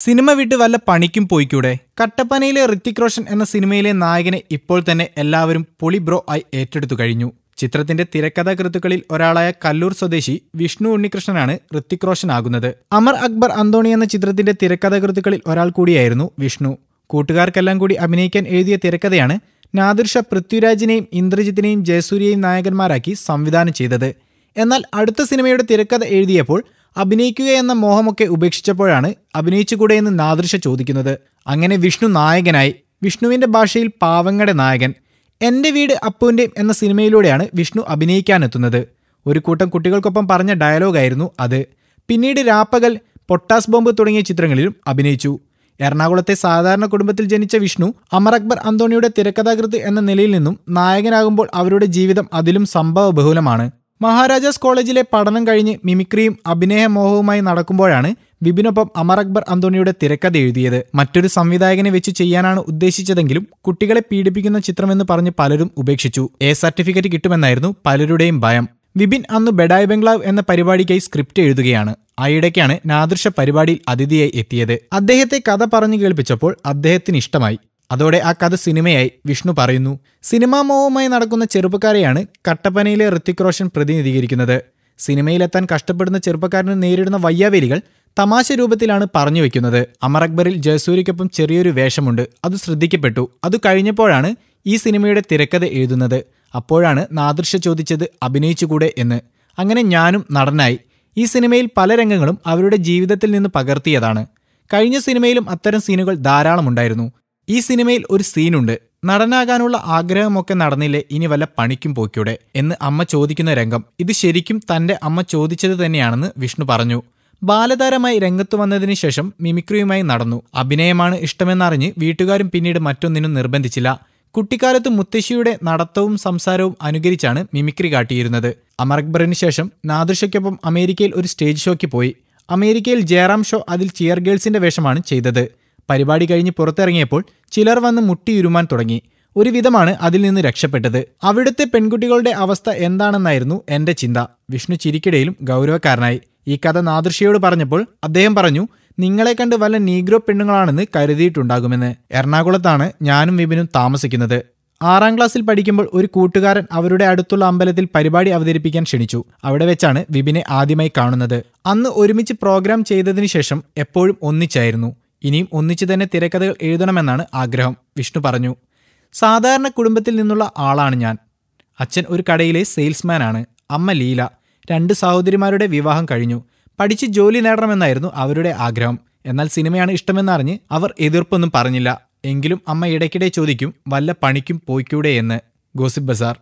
Cinema വിട്ട് വല്ല പണിക്കും പോയിക്കൂടെ? കട്ടപ്പനയിലെ ഋത്തിക് റോഷൻ എന്ന സിനിമയിലെ നായകനെ ഇപ്പോൾ തന്നെ എല്ലാവരും പൊളി ബ്രോ ആയി ഏറ്റെടുത്തു കഴിഞ്ഞു. ചിത്രത്തിന്റെ തിരക്കഥാകൃത്തുക്കളിൽ ഒരാളായ കല്ലൂർ സ്വദേശി വിഷ്ണു ഉണ്ണികൃഷ്ണനാണ് ഋത്തിക് റോഷൻ ആകുന്നത്. അമർ അക്ബർ അന്തോണി എന്ന ചിത്രത്തിന്റെ തിരക്കഥാകൃത്തുക്കളിൽ ഒരാൾ കൂടിയായിരുന്നു വിഷ്ണു. കൂട്ടുകാർക്കെല്ലാം കൂടി അഭിനയിക്കാൻ എഴുതിയ തിരക്കഥയാണ് നാദിർഷ പൃഥ്വിരാജിനെയും ഇന്ദ്രജിത്തിനെയും ജയസൂര്യയും നായകന്മാരാക്കി സംവിധാനം ചെയ്തത്. എന്നാൽ അടുത്ത സിനിമയുടെ തിരക്കഥ എഴുതിയപ്പോൾ അഭിനയിക്കുക എന്ന മോഹമൊക്കെ ഉപേക്ഷിച്ചപ്പോഴാണ് അഭിനയിച്ചുകൂടെ എന്ന് നാദൃശ ചോദിക്കുന്നത്. അങ്ങനെ വിഷ്ണു നായകനായി വിഷ്ണുവിന്റെ ഭാഷയിൽ പാവങ്ങളുടെ നായകൻ എന്റെ വീട് അപ്പുവിന്റെ എന്ന സിനിമയിലൂടെയാണ് വിഷ്ണു അഭിനയിക്കാനെത്തുന്നത്. ഒരു കൂട്ടം കുട്ടികൾക്കൊപ്പം പറഞ്ഞ ഡയലോഗായിരുന്നു അത്. പിന്നീട് രാപ്പകൽ പൊട്ടാസ് ബോംബ് തുടങ്ങിയ ചിത്രങ്ങളിലും അഭിനയിച്ചു. എറണാകുളത്തെ സാധാരണ കുടുംബത്തിൽ ജനിച്ച വിഷ്ണു അമർ അക്ബർ അന്തോണിയുടെ തിരക്കഥാകൃത്ത് എന്ന നിലയിൽ നിന്നും നായകനാകുമ്പോൾ അവരുടെ ജീവിതം അതിലും സംഭവ ബഹുലമാണ് മഹാരാജാസ് കോളേജിലെ പഠനം കഴിഞ്ഞ് മിമിക്രിയും അഭിനയമോഹവുമായി നടക്കുമ്പോഴാണ് വിപിനൊപ്പം അമർ അക്ബർ അന്തോണിയുടെ തിരക്കഥ എഴുതിയത്. മറ്റൊരു സംവിധായകനെ വെച്ച് ചെയ്യാനാണ് ഉദ്ദേശിച്ചതെങ്കിലും കുട്ടികളെ പീഡിപ്പിക്കുന്ന ചിത്രമെന്ന് പറഞ്ഞ് പലരും ഉപേക്ഷിച്ചു. എ സർട്ടിഫിക്കറ്റ് കിട്ടുമെന്നായിരുന്നു പലരുടെയും ഭയം. വിപിൻ അന്ന് ബെഡായ് ബംഗ്ലാവ് എന്ന പരിപാടിക്കായി സ്ക്രിപ്റ്റ് എഴുതുകയാണ്. ആയിടയ്ക്കാണ് നാദൃശ പരിപാടിയിൽ അതിഥിയായി എത്തിയത്. അദ്ദേഹത്തെ കഥ പറഞ്ഞു കേൾപ്പിച്ചപ്പോൾ അദ്ദേഹത്തിന് ഇഷ്ടമായി. അതോടെ ആ കഥ സിനിമയായി. വിഷ്ണു പറയുന്നു സിനിമാ മോഹവുമായി നടക്കുന്ന ചെറുപ്പക്കാരെയാണ് കട്ടപ്പനയിലെ ഋത്തിക് റോഷൻ പ്രതിനിധീകരിക്കുന്നത്. സിനിമയിലെത്താൻ കഷ്ടപ്പെടുന്ന ചെറുപ്പക്കാരന് നേരിടുന്ന വയ്യാവേലികൾ തമാശ രൂപത്തിലാണ് പറഞ്ഞു വെക്കുന്നത്. അമർ അക്ബറിൽ ജയസൂര്യക്കൊപ്പം ചെറിയൊരു വേഷമുണ്ട്. അത് ശ്രദ്ധിക്കപ്പെട്ടു. അത് കഴിഞ്ഞപ്പോഴാണ് ഈ സിനിമയുടെ തിരക്കഥ എഴുതുന്നത്. അപ്പോഴാണ് നാദൃശ ചോദിച്ചത് അഭിനയിച്ചുകൂടെ എന്ന്. അങ്ങനെ ഞാനും നടനായി. ഈ സിനിമയിൽ പല രംഗങ്ങളും അവരുടെ ജീവിതത്തിൽ നിന്ന് പകർത്തിയതാണ്. കഴിഞ്ഞ സിനിമയിലും അത്തരം സീനുകൾ ധാരാളമുണ്ടായിരുന്നു. ഈ സിനിമയിൽ ഒരു സീനുണ്ട്. നടനാകാനുള്ള ആഗ്രഹമൊക്കെ നടന്നില്ലേ ഇനി വല്ല പണിക്കും പോയിക്കൂടെ എന്ന് അമ്മ ചോദിക്കുന്ന രംഗം. ഇത് ശരിക്കും തന്റെ അമ്മ ചോദിച്ചത് തന്നെയാണെന്ന് വിഷ്ണു പറഞ്ഞു. ബാലതാരമായി രംഗത്തു വന്നതിന് ശേഷം മിമിക്രിയുമായി നടന്നു. അഭിനയമാണ് ഇഷ്ടമെന്നറിഞ്ഞ് വീട്ടുകാരും പിന്നീട് മറ്റൊന്നിനും നിർബന്ധിച്ചില്ല. കുട്ടിക്കാലത്ത് മുത്തശ്ശിയുടെ നടത്തവും സംസാരവും അനുകരിച്ചാണ് മിമിക്രി കാട്ടിയിരുന്നത്. അമർ അക്ബറിന് ശേഷം നാദൃഷയ്ക്കൊപ്പം അമേരിക്കയിൽ ഒരു സ്റ്റേജ് ഷോയ്ക്ക് പോയി. അമേരിക്കയിൽ ജയറാം ഷോ അതിൽ ചിയർ ഗേൾസിന്റെ വേഷമാണ് ചെയ്തത്. പരിപാടി കഴിഞ്ഞ് പുറത്തിറങ്ങിയപ്പോൾ ചിലർ വന്ന് മുട്ടിയുരുമാൻ തുടങ്ങി. ഒരുവിധമാണ് അതിൽ നിന്ന് രക്ഷപ്പെട്ടത്. അവിടുത്തെ പെൺകുട്ടികളുടെ അവസ്ഥ എന്താണെന്നായിരുന്നു എന്റെ ചിന്ത. വിഷ്ണു ചിരിക്കിടയിലും ഗൗരവക്കാരനായി. ഈ കഥ നാദൃശിയോട് പറഞ്ഞപ്പോൾ അദ്ദേഹം പറഞ്ഞു നിങ്ങളെ കണ്ട് വല്ല നീഗ്രോ പെണ്ണുങ്ങളാണെന്ന് കരുതിയിട്ടുണ്ടാകുമെന്ന്. എറണാകുളത്താണ് ഞാനും വിപിനും താമസിക്കുന്നത്. ആറാം ക്ലാസ്സിൽ പഠിക്കുമ്പോൾ ഒരു കൂട്ടുകാരൻ അവരുടെ അടുത്തുള്ള അമ്പലത്തിൽ പരിപാടി അവതരിപ്പിക്കാൻ ക്ഷണിച്ചു. അവിടെ വെച്ചാണ് വിപിനെ ആദ്യമായി കാണുന്നത്. അന്ന് ഒരുമിച്ച് പ്രോഗ്രാം ചെയ്തതിനു ശേഷം എപ്പോഴും ഒന്നിച്ചായിരുന്നു. ഇനിയും ഒന്നിച്ചു തന്നെ തിരക്കഥകൾ എഴുതണമെന്നാണ് ആഗ്രഹം വിഷ്ണു പറഞ്ഞു. സാധാരണ കുടുംബത്തിൽ നിന്നുള്ള ആളാണ് ഞാൻ. അച്ഛൻ ഒരു കടയിലെ സെയിൽസ്മാനാണ്. അമ്മ ലീല. രണ്ട് സഹോദരിമാരുടെ വിവാഹം കഴിഞ്ഞു. പഠിച്ച് ജോലി നേടണമെന്നായിരുന്നു അവരുടെ ആഗ്രഹം. എന്നാൽ സിനിമയാണ് ഇഷ്ടമെന്നറിഞ്ഞ് അവർ എതിർപ്പൊന്നും പറഞ്ഞില്ല. എങ്കിലും അമ്മ ഇടയ്ക്കിടെ ചോദിക്കും വല്ല പണിക്കും പോയിക്കൂടെ എന്ന്. ഗോസിപ്പ് ബസാർ.